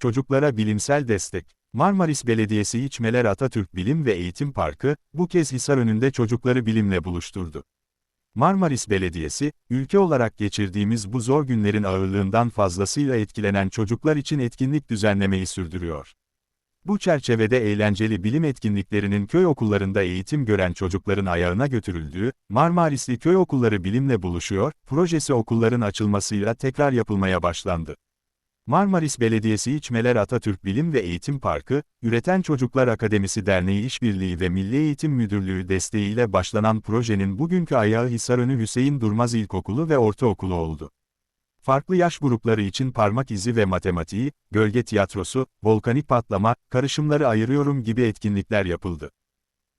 Çocuklara bilimsel destek. Marmaris Belediyesi İçmeler Atatürk Bilim ve Eğitim Parkı, bu kez Hisarönü'nde çocukları bilimle buluşturdu. Marmaris Belediyesi, ülke olarak geçirdiğimiz bu zor günlerin ağırlığından fazlasıyla etkilenen çocuklar için etkinlik düzenlemeyi sürdürüyor. Bu çerçevede eğlenceli bilim etkinliklerinin köy okullarında eğitim gören çocukların ayağına götürüldüğü, Marmarisli Köy Okulları Bilimle Buluşuyor, projesi okulların açılmasıyla tekrar yapılmaya başlandı. Marmaris Belediyesi İçmeler Atatürk Bilim ve Eğitim Parkı, Üreten Çocuklar Akademisi Derneği İşbirliği ve Milli Eğitim Müdürlüğü desteğiyle başlanan projenin bugünkü ayağı Hisarönü Hüseyin Durmaz İlkokulu ve Ortaokulu oldu. Farklı yaş grupları için parmak izi ve matematiği, gölge tiyatrosu, volkanik patlama, karışımları ayırıyorum gibi etkinlikler yapıldı.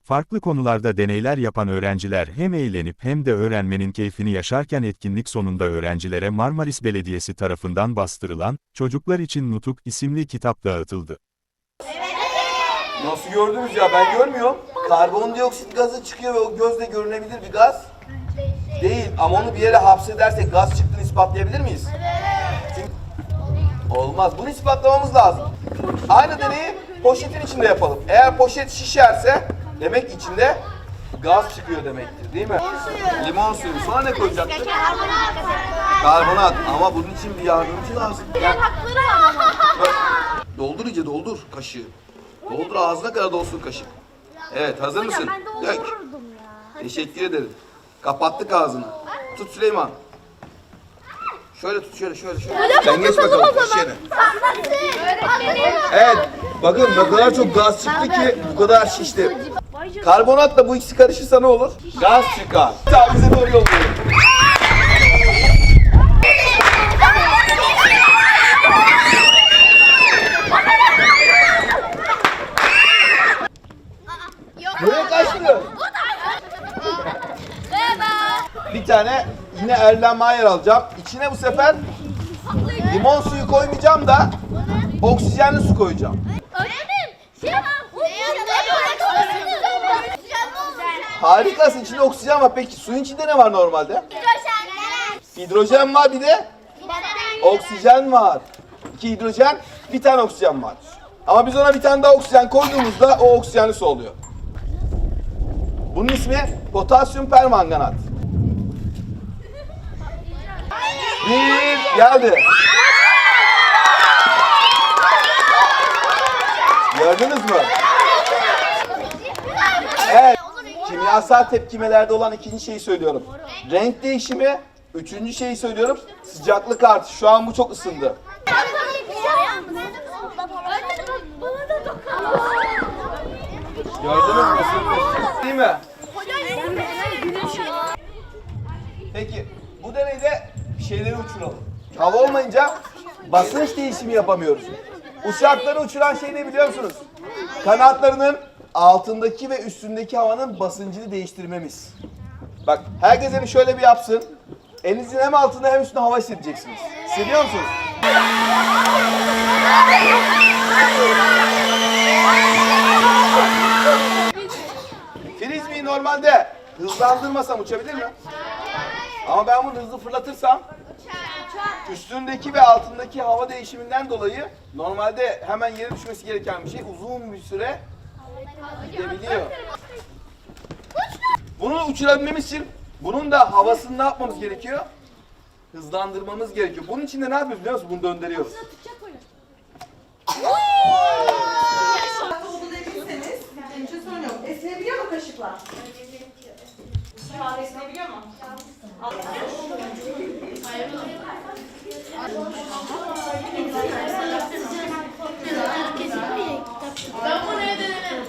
Farklı konularda deneyler yapan öğrenciler hem eğlenip hem de öğrenmenin keyfini yaşarken etkinlik sonunda öğrencilere Marmaris Belediyesi tarafından bastırılan, Çocuklar için Nutuk isimli kitap dağıtıldı. Nasıl gördünüz ya ben görmüyorum. Karbondioksit gazı çıkıyor ve o gözle görünebilir bir gaz. Değil ama onu bir yere hapsedersek gaz çıktığını ispatlayabilir miyiz? Olmaz. Bunu ispatlamamız lazım. Aynı deneyi poşetin içinde yapalım. Eğer poşet şişerse demek içinde gaz çıkıyor demektir değil mi? Limon suyu. Sonra ne koyacaktık? Karbonat. Ama bunun için bir yardımcı lazım. Gel. Doldur iyice doldur kaşığı. Doldur ağzına kadar dolsun kaşık. Evet hazır mısın? Dök. Teşekkür ederim. Kapattık ağzını. Tut Süleyman. Şöyle tut şöyle şöyle şöyle. Sen geç bakalım iş yerine. Evet. Bakın ne kadar çok gaz çıktı ki bu kadar şişti. Karbonatla bu ikisi karışırsa ne olur? Gaz çıkar. Tamam bize doğru yollayın. Nereye kaçtı? Bir tane yine Erlen Mayer alacağım. İçine bu sefer limon suyu koymayacağım da oksijenli su koyacağım. Öğretmenim, şey var. Harikasın içinde oksijen var. Peki suyun içinde ne var normalde? Hidrojen var bir de oksijen var. İki hidrojen, bir tane oksijen var. Ama biz ona bir tane daha oksijen koyduğumuzda o oksijenli su oluyor. Bunun ismi potasyum permanganat. Bir geldi. Gördünüz mü? Evet. Kimyasal tepkimelerde olan ikinci şeyi söylüyorum. Renk değişimi. Üçüncü şeyi söylüyorum. Sıcaklık artışı. Şu an bu çok ısındı. Gördünüz mü? Isındı. Değil mi? Peki bu deneyde bir şeyleri uçuralım. Hava olmayınca basınç değişimi yapamıyoruz. Uçakları uçuran şey ne biliyor musunuz? Kanatlarının altındaki ve üstündeki havanın basıncını değiştirmemiz. Bak herkes elini şöyle bir yapsın. Elinizin hem altında hem üstünde hava hissedeceksiniz. Hissediyor musunuz? Frisbee'yi normalde hızlandırmasam uçabilir mi? Ama ben bunu hızlı fırlatırsam üstündeki ve altındaki hava değişiminden dolayı normalde hemen yere düşmesi gereken bir şey uzun bir süre gidebiliyor. Bunu uçurabilmemiz için bunun da havasını ne yapmamız gerekiyor? Hızlandırmamız gerekiyor. Bunun için de ne yapıyoruz biliyor musun? Bunu döndürüyoruz. Olabilirseniz, benim için sorun yok. Esneyebiliyor mu kaşıklar? Esneyebiliyor mu? Ben bunu evde denerim.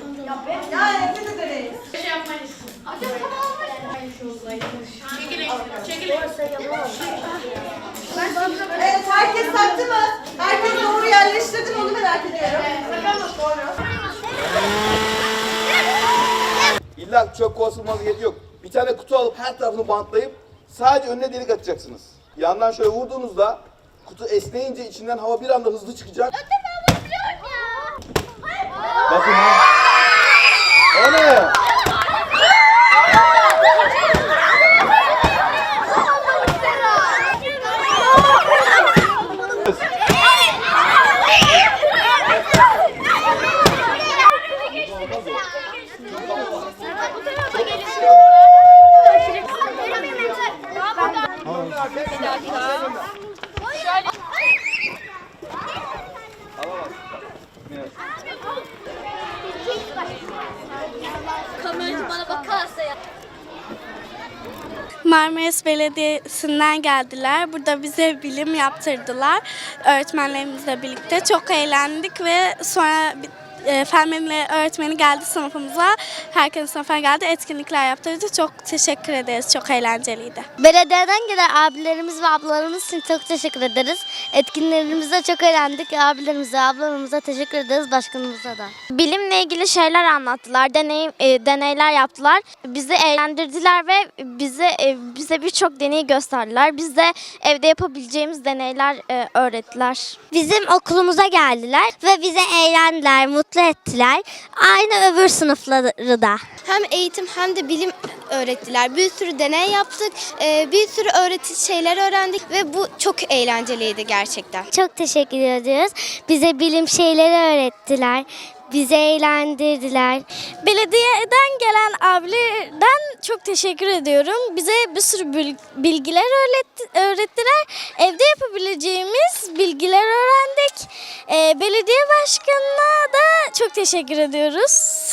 Ya nefes edemeyiz. Şey yapmayız. Hocam tamam Çekilin. Çekilin. Evet, herkes taktı mı? Herkes doğru yerleştirdi mi onu merak ediyorum. Bakalım doğru. İlla çöp kovası bulmanız gerek yok. Bir tane kutu alıp her tarafını bantlayıp sadece önüne delik atacaksınız. Yandan şöyle vurduğunuzda kutu esneyince içinden hava bir anda hızlı çıkacak. Bakın ha. O ne? Marmaris Belediyesi'nden geldiler. Burada bize bilim yaptırdılar. Öğretmenlerimizle birlikte. Çok eğlendik ve sonra e, fen bilimleri öğretmeni geldi sınıfımıza. Herkes sınıfa geldi. Etkinlikler yaptırdı. Çok teşekkür ederiz. Çok eğlenceliydi. Belediyeden gelen abilerimiz ve ablalarımız için çok teşekkür ederiz. Etkinlerimizde çok eğlendik. Abilerimize, ablalarımıza teşekkür ederiz, başkanımıza da. Bilimle ilgili şeyler anlattılar, deney, e, deneyler yaptılar. Bizi eğlendirdiler ve bize e, bize birçok deney gösterdiler. Biz de evde yapabileceğimiz deneyler e, öğrettiler. Bizim okulumuza geldiler ve bize eğlendiler, mutlu ettiler. Aynı öbür sınıfları da. Hem eğitim hem de bilim öğrettiler. Bir sürü deney yaptık, e, bir sürü öğretici şeyler öğrendik ve bu çok eğlenceliydi gerçekten. Çok teşekkür ediyoruz. Bize bilim şeyleri öğrettiler. Bizi eğlendirdiler. Belediyeden gelen abilerden çok teşekkür ediyorum. Bize bir sürü bil- bilgiler öğretti- öğrettiler. Evde yapabileceğimiz bilgiler öğrendik. Ee, belediye başkanına da çok teşekkür ediyoruz.